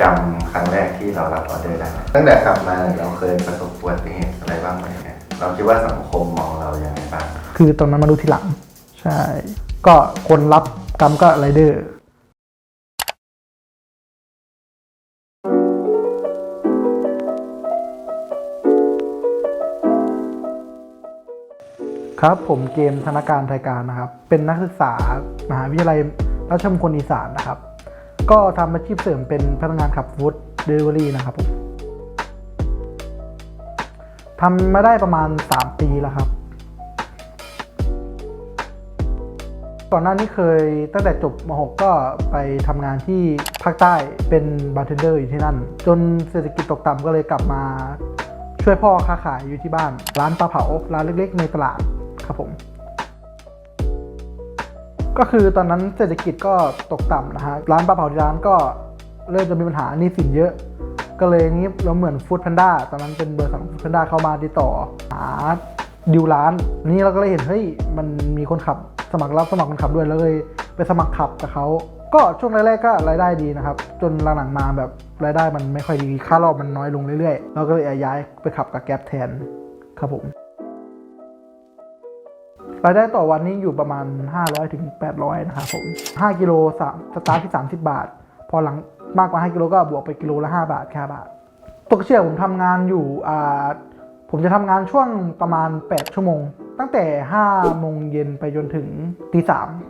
จำครั้งแรกที่เรารับออเดอร์ได้ไหมตั้งแต่ขับมาเราเคยประสบอุบัติเหตุอะไรบ้างไหมเนี่ยเราคิดว่าสังคมมองเราอย่างไรบ้าง คือตอนนั้นมารู้ทีหลัง ใช่ ก็คนรับกรรมก็ไรเดอร์ ครับผมเกมธนาการไทยการนะครับ เป็นนักศึกษามหาวิทยาลัยราชมงคลอีสานนะครับ ก็ทำอาชีพเสริมเป็นพนักงานขับฟู้ดเดลิเวอรี่นะครับผมทำมาได้ประมาณ 3 ปีแล้วครับ ก่อนหน้านี้เคยตั้งแต่จบม .6 ก็ไปทำงานที่ภาคใต้เป็นบาร์เทนเดอร์อยู่ที่นั่น จนเศรษฐกิจตกต่ำก็เลยกลับมาช่วยพ่อค้าขายอยู่ที่บ้าน ร้านปลาเผา ร้านเล็กๆในตลาดครับผม ก็คือตอนนั้นเศรษฐกิจก็ตกต่ำนะฮะร้านปลาเผาที่ร้านก็เริ่มจะมีปัญหาหนี้สินเยอะ ก็เลยนี้เราเหมือนฟู้ดแพนด้าตอนนั้นเป็นเบอร์สั่งฟู้ดแพนด้าเข้ามาติดต่อหาดิวร้าน นี่เราก็เลยเห็นเฮ้ยมันมีคนขับสมัครรับสมัครคนขับด้วยแล้วเลยไปสมัครขับกับเขาก็ช่วงแรกๆก็รายได้ดีนะครับ จนหลังๆมาแบบรายได้มันไม่ค่อยดีค่ารอบมันน้อยลงเรื่อยๆ เราก็เลยย้ายไปขับกับแก๊ปแทนครับผม รายได้ต่อวันนี้อยู่ประมาณ 500ถึง800 นะครับผม 5 กิโลสามสตาร์ทที่ 30 บาท พอหลังมากกว่า 5 กิโลก็บวกไปกิโลละ 5 บาทแค่บาทตกเฉลี่ยผมทำงานอยู่อ่าผมจะทำงานช่วงประมาณ 8 ชั่วโมง ตั้งแต่ 5 โมงเย็นไปจนถึงตี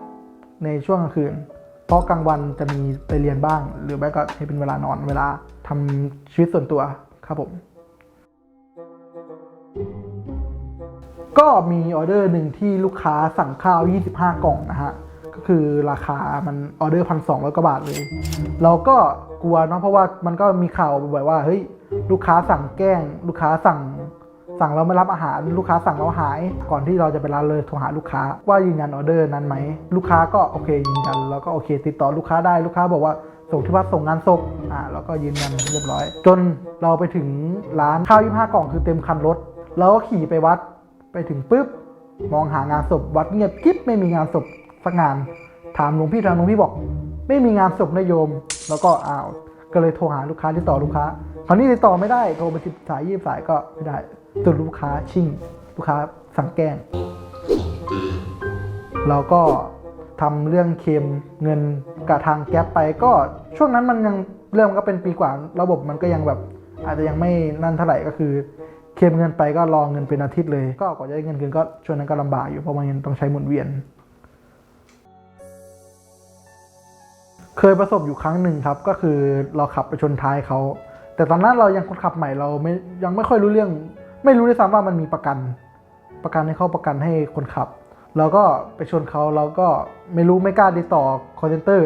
3ในช่วงกลางคืน เพราะกลางวันจะมีไปเรียนบ้าง หรือไม่ก็ให้เป็นเวลานอนเวลาทำชีวิตส่วนตัวครับผม ก็มีออเดอร์หนึ่งที่ลูกค้าสั่งข้าว 25 กล่องนะฮะ ก็คือราคามันออเดอร์พันสองร้อยกว่าบาทเลย เราก็กลัวเนาะเพราะว่ามันก็มีข่าวบ่อยว่าเฮ้ยลูกค้าสั่งแกล้ง ลูกค้าสั่งสั่งเราไม่รับอาหารลูกค้าสั่งเราหาย ก่อนที่เราจะไปร้านเลยโทรหาลูกค้าว่ายืนยันออเดอร์นั้นไหมลูกค้าก็โอเคยืนยันแล้วก็โอเค ติดต่อลูกค้าได้ลูกค้าบอกว่าส่งที่วัดส่งงานศพอ่าแล้วก็ยืนยันเรียบร้อย จนเราไปถึงร้านข้าว25กล่องคือเต็มคันรถเราก็ขี่ไปวัด ไปถึงปุ๊บมองหางานศพวัดเงียบกิ๊บไม่มีงานศพสักงาน ถามหลวงพี่ทางหลวงพี่บอก ไม่มีงานศพนะโยม แล้วก็อ้าวก็เลยโทรหาลูกค้าติดต่อลูกค้าคราวนี้ติดต่อไม่ได้โทรไปสิบสายยี่สายก็ไม่ได้จนลูกค้าชิ่งลูกค้าสั่งแกล้งเราก็ทำเรื่องเคมเงินกับทางแก๊ปไปก็ช่วงนั้นมันยังเรื่องมันก็เป็นปีกว่าระบบมันก็ยังแบบอาจจะยังไม่นั่นเท่าไหร่ก็คือ เคมเงินไปก็รอเงินเป็นอาทิตย์เลย ก็กว่าจะได้เงินคืนก็ช่วงนั้นก็ลำบากอยู่เพราะมันยังต้องใช้หมุนเวียน เคยประสบอยู่ครั้งหนึ่งครับ ก็คือเราขับไปชนท้ายเขา แต่ตอนนั้นเรายังคนขับใหม่เราไม่ยังไม่ค่อยรู้เรื่อง ไม่รู้ด้วยซ้ำว่ามันมีประกัน ประกันให้เข้าประกันให้คนขับเราก็ไปชนเขาเราก็ไม่รู้ไม่กล้าติดต่อ call center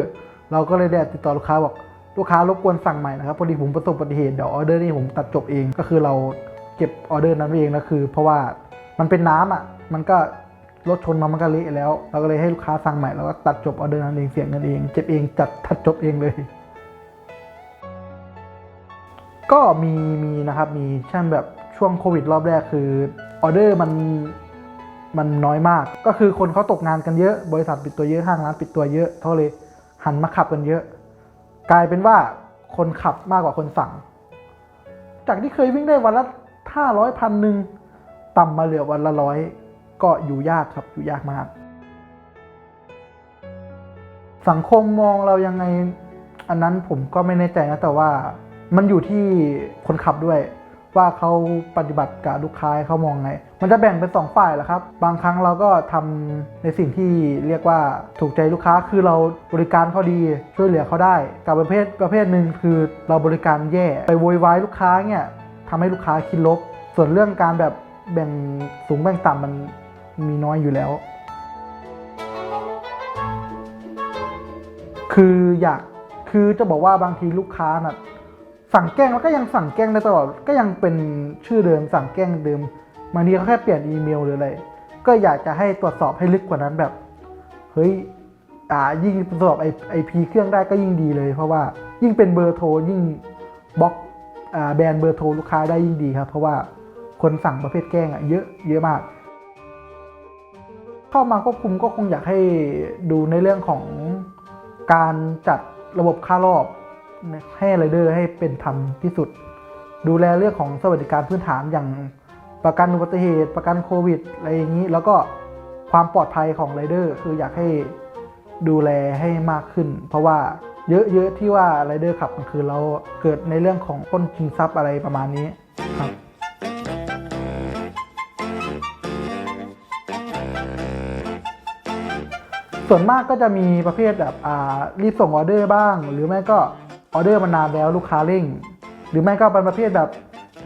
เราก็เลยได้ติดต่อลูกค้าบอกลูกค้ารบกวนสั่งใหม่นะครับพอดีผมประสบอุบัติเหตุเดี๋ยวออเดอร์นี้ผมตัดจบเองก็คือเรา เก็บออเดอร์นั้นเองแล้วคือ เพราะว่ามันเป็นน้ำอะมันก็รถชนมามันก็เละแล้ว เราก็เลยให้ลูกค้าสั่งใหม่แล้วก็ตัดจบออเดอร์นั้นเองเสียเงินเองเจ็บเองจัดตัดจบเองเลย ก็มีมีนะครับมีเช่นแบบช่วงโควิดรอบแรกคือออเดอร์มันมันน้อยมาก ก็คือคนเขาตกงานกันเยอะ บริษัทปิดตัวเยอะห้างร้านปิดตัวเยอะเขาเลยหันมาขับกันเยอะ กลายเป็นว่าคนขับมากกว่าคนสั่ง จากที่เคยวิ่งได้วันละ ห้าร้อยพันหนึ่งต่ำมาเหลือวันละร้อยก็อยู่ยากครับอยู่ยากมาก สังคมมองเรายังไงอันนั้นผมก็ไม่แน่ใจนะแต่ว่ามันอยู่ที่คนขับด้วย ว่าเขาปฏิบัติกับลูกค้าเขามองไง มันจะแบ่งเป็นสองฝ่ายแหละครับ บางครั้งเราก็ทำในสิ่งที่เรียกว่าถูกใจลูกค้าคือเราบริการเขาดีช่วยเหลือเขาได้ กับประเภทประเภทหนึ่งคือเราบริการแย่ไปโวยวายลูกค้าเนี่ย ทำให้ลูกค้าคิดลบ ส่วนเรื่องการแบบแบ่งสูงแบ่งต่ำมันมีน้อยอยู่แล้ว คืออยากคือจะบอกว่าบางทีลูกค้าน่ะสั่งแกล้งแล้วก็ยังสั่งแกล้งได้ตลอดก็ยังเป็นชื่อเดิมสั่งแกล้งเดิมบางทีเขาแค่เปลี่ยนอีเมลหรืออะไรก็อยากจะให้ตรวจสอบให้ลึกกว่านั้นแบบเฮ้ยอ่ายิ่งตรวจสอบไอพีเครื่องได้ก็ยิ่งดีเลย เพราะว่ายิ่งเป็นเบอร์โทรยิ่งบล็อก แบรนด์เบอร์โทรลูกค้าได้ยิ่งดีครับ เพราะว่าคนสั่งประเภทแกล้งอะเยอะเยอะมาก เข้ามาควบคุมก็คงอยากให้ดูในเรื่องของการจัดระบบค่ารอบให้ไรเดอร์ให้เป็นธรรมที่สุด ดูแลเรื่องของสวัสดิการพื้นฐานอย่างประกันอุบัติเหตุ ประกันโควิดอะไรอย่างนี้ แล้วก็ความปลอดภัยของไรเดอร์คืออยากให้ดูแลให้มากขึ้น เพราะว่า เยอะๆที่ว่าไรเดอร์ขับกลางคืนเราเกิดในเรื่องของป้นชิงทรัพย์อะไรประมาณนี้ครับส่วนมากก็จะมีประเภทแบบอ่ารีบส่งออเดอร์บ้าง หรือไม่ก็ออเดอร์มันานแล้วลูกค้าเร่ง หรือไม่ก็เป็นประเภทแบบ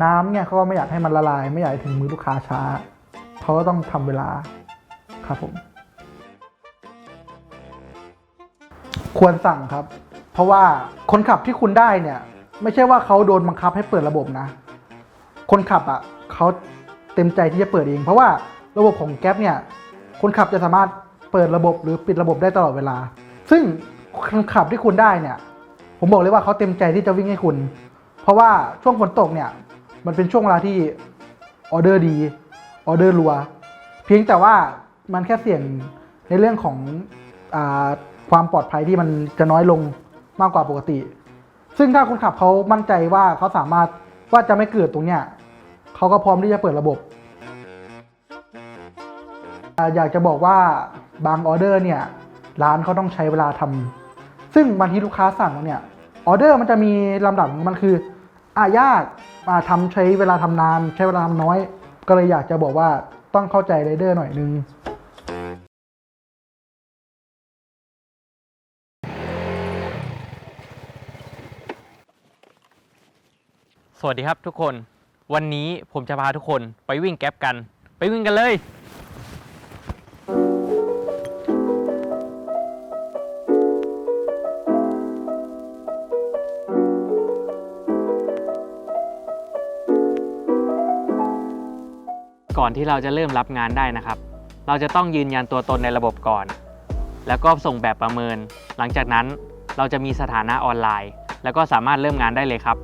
น้ำเนี่ยเขาก็ไม่อยากให้มันละลาย ไม่อยากถึงมือลูกค้าช้าเขาก็ต้องทำเวลาครับผม ควรสั่งครับ เพราะว่าคนขับที่คุณได้เนี่ย ไม่ใช่ว่าเขาโดนบังคับให้เปิดระบบนะ คนขับอะเขาเต็มใจที่จะเปิดเอง เพราะว่าระบบของแก๊ปเนี่ย คนขับจะสามารถเปิดระบบหรือปิดระบบได้ตลอดเวลา ซึ่งคนขับที่คุณได้เนี่ย ผมบอกเลยว่าเขาเต็มใจที่จะวิ่งให้คุณ เพราะว่าช่วงฝนตกเนี่ย มันเป็นช่วงเวลาที่ออเดอร์ดีออเดอร์รัว เพียงแต่ว่ามันแค่เสี่ยงในเรื่องของอความปลอดภัยที่มันจะน้อยลง มากกว่าปกติ ซึ่งถ้าคนขับเขามั่นใจว่าเขาสามารถว่าจะไม่เกิดตรงเนี้ยเขาก็พร้อมที่จะเปิดระบบอยากจะบอกว่าบางออเดอร์เนี่ยร้านเขาต้องใช้เวลาทำซึ่งบางทีลูกค้าสั่งเนี่ยออเดอร์มันจะมีลำดับมันคืออายากอ่าทำใช้เวลาทำนาน ใช้เวลาทำน้อย ก็เลยอยากจะบอกว่าต้องเข้าใจไรเดอร์หน่อยนึง สวัสดีครับทุกคน วันนี้ผมจะพาทุกคนไปวิ่งแก๊ปกัน ไปวิ่งกันเลย ก่อนที่เราจะเริ่มรับงานได้นะครับ เราจะต้องยืนยันตัวตนในระบบก่อน แล้วก็ส่งแบบประเมิน หลังจากนั้นเราจะมีสถานะออนไลน์ แล้วก็สามารถเริ่มงานได้เลยครับ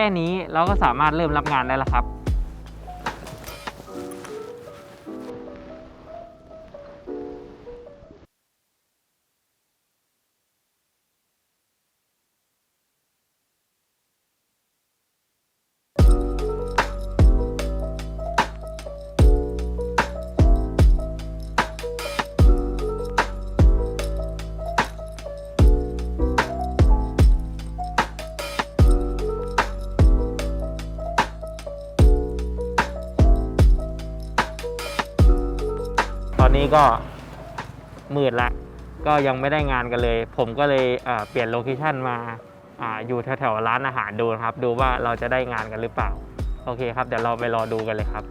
แค่นี้เราก็สามารถเริ่มรับงานได้แล้วครับ ก็มืดละก็ยังไม่ได้งานกันเลย ผมก็เลยเปลี่ยนโลเคชันมาออยู่แถวๆร้านอาหารดูนะครับ ดูว่าเราจะได้งานกันหรือเปล่า โอเคครับ เดี๋ยวเราไปรอดูกันเลยครับ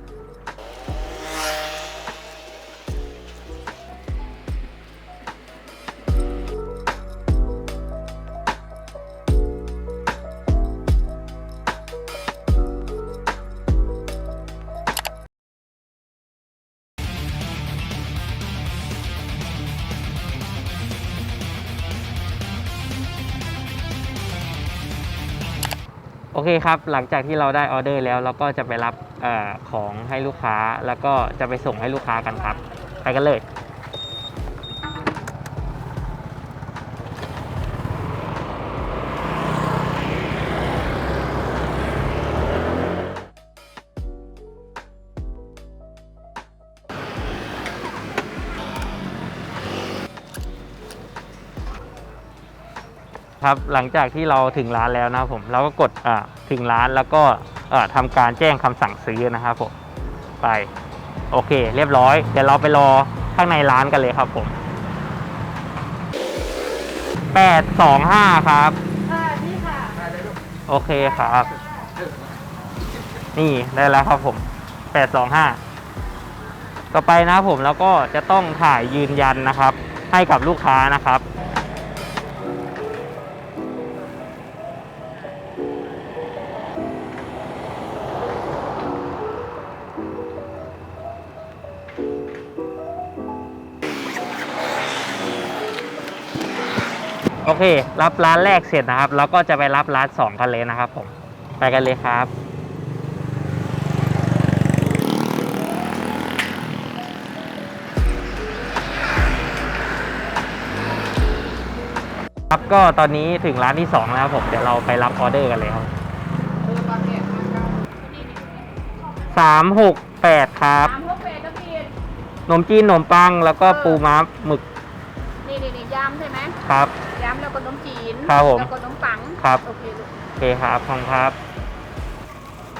โอเคครับ หลังจากที่เราได้ออเดอร์แล้วเราก็จะไปรับอของให้ลูกค้าแล้วก็จะไปส่งให้ลูกค้ากันครับ ไปกันเลย ครับ หลังจากที่เราถึงร้านแล้วนะครับผมเราก็กดอ่าถึงร้านแล้วก็อ่าทำการแจ้งคำสั่งซื้อนะครับผมไปโอเค เรียบร้อยเดี๋ยวเราไปรอข้างในร้านกันเลยครับผมแปดสองห้าครับค่ะนี่ค่ะโอเคครับ นี่ได้แล้วครับผมแปดสองห้าต่อไปนะครับผมแล้วก็จะต้องถ่ายยืนยันนะครับ ให้กับลูกค้านะครับ โอเค รับร้านแรกเสร็จนะครับ แล้วก็จะไปรับร้านสองกันเลยนะครับผม ไปกันเลยครับ ครับก็ตอนนี้ถึงร้านที่สองแล้วครับผม เดี๋ยวเราไปรับออเดอร์กันเลยครับสามหกแปดครับ สามพวกเป็ดก็พี่ขนมจีนขนมปังแล้วก็ปูม้าหมึกนี่นี่นี่ยำใช่ไหมครับยำแล้วก็นมจีนครับผมแล้วก็นมปังครับ โอเคลูกโอเคครับขอบคุณครับ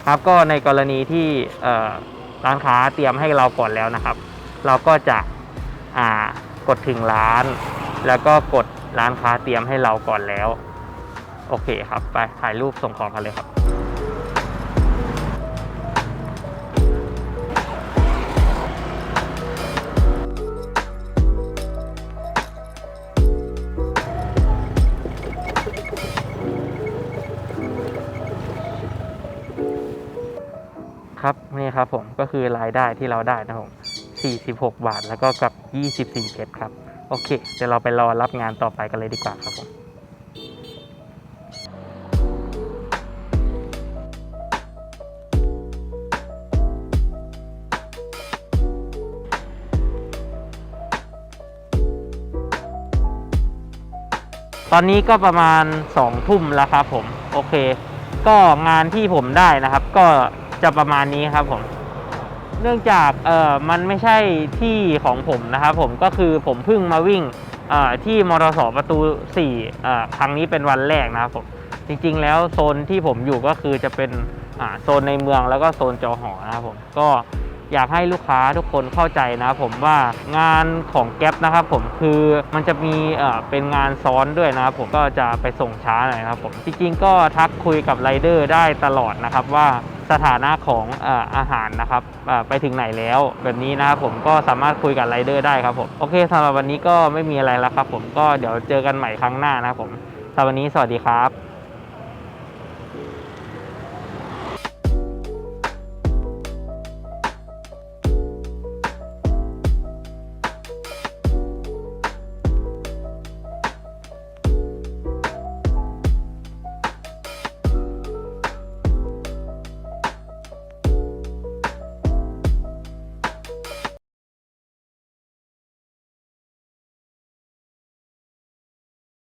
ครับก็ในกรณีที่เอ่อร้านค้าเตรียมให้เราก่อนแล้วนะครับ เราก็จะอ่ากดถึงร้าน แล้วก็กดร้านค้าเตรียมให้เราก่อนแล้ว โอเคครับ ไปถ่ายรูปส่งของกันเลยครับ นี่ครับผมก็คือรายได้ที่เราได้นะครับผม46 บาทแล้วก็กับ 24เพชรครับ โอเค เดี๋ยวเราไปรอรับงานต่อไปกันเลยดีกว่าครับผมตอนนี้ก็ประมาณ2ทุ่มแล้วครับผม โอเค ก็งานที่ผมได้นะครับ ก็ จะประมาณนี้ครับผมเนื่องจากเอ่อมันไม่ใช่ที่ของผมนะครับผมก็คือผมเพิ่งมาวิ่งเอ่อที่มรสประตู4เอ่อครั้งนี้เป็นวันแรกนะครับผมจริงๆ แล้วโซนที่ผมอยู่ก็คือจะเป็นอ่าโซนในเมืองแล้วก็โซนจอหอนะครับผมก็อยากให้ลูกค้าทุกคนเข้าใจนะครับผมว่างานของแก๊ปนะครับผมคือมันจะมีเอ่อเป็นงานซ้อนด้วยนะครับผมก็จะไปส่งช้าหน่อยครับผมจริงๆ ก็ทักคุยกับไรเดอร์ได้ตลอดนะครับว่า สถานะของอาหารนะครับไปถึงไหนแล้วแบบนี้นะครับผมก็สามารถคุยกับไรเดอร์ได้ครับผมโอเคสำหรับวันนี้ก็ไม่มีอะไรแล้วครับผมก็เดี๋ยวเจอกันใหม่ครั้งหน้านะครับผมสำหรับวันนี้สวัสดีครับ